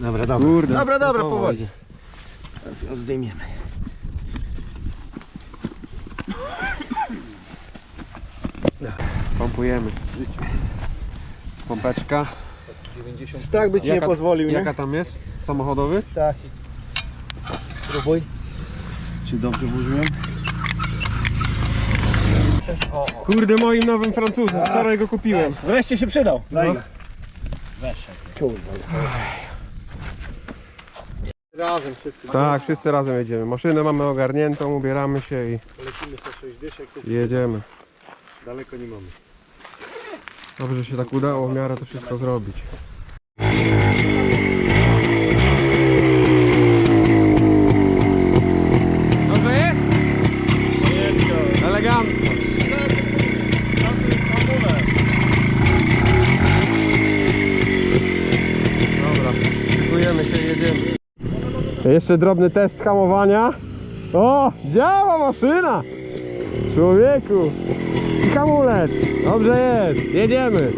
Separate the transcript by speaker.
Speaker 1: Dobra, dobra.
Speaker 2: Kurde.
Speaker 1: Dobra, dobra, powoli.
Speaker 2: idzie.
Speaker 1: Teraz ją zdejmiemy.
Speaker 2: Pompujemy. Pompeczka.
Speaker 1: Tak by ci nie pozwolił, nie?
Speaker 2: Jaka tam jest? Samochodowy?
Speaker 1: Tak. Próbuj. Czy dobrze włożyłem?
Speaker 2: Kurde, moim nowym Francuzem. Wczoraj go kupiłem.
Speaker 1: Wreszcie się przydał. Daj
Speaker 2: No.
Speaker 1: go. Kurwa. Razem wszyscy.
Speaker 2: Tak, wszyscy razem jedziemy. Maszynę mamy ogarniętą, ubieramy się i
Speaker 1: Lecimy 106 dyszek, tu
Speaker 2: jedziemy.
Speaker 1: daleko nie mamy.
Speaker 2: Dobrze, że się tak udało w miarę to wszystko zrobić. Dobrze jest? Elegancko. Dobra, szykujemy się i jedziemy. Jeszcze drobny test hamowania. O, działa maszyna! Człowieku! I hamulec! Dobrze jest, jedziemy!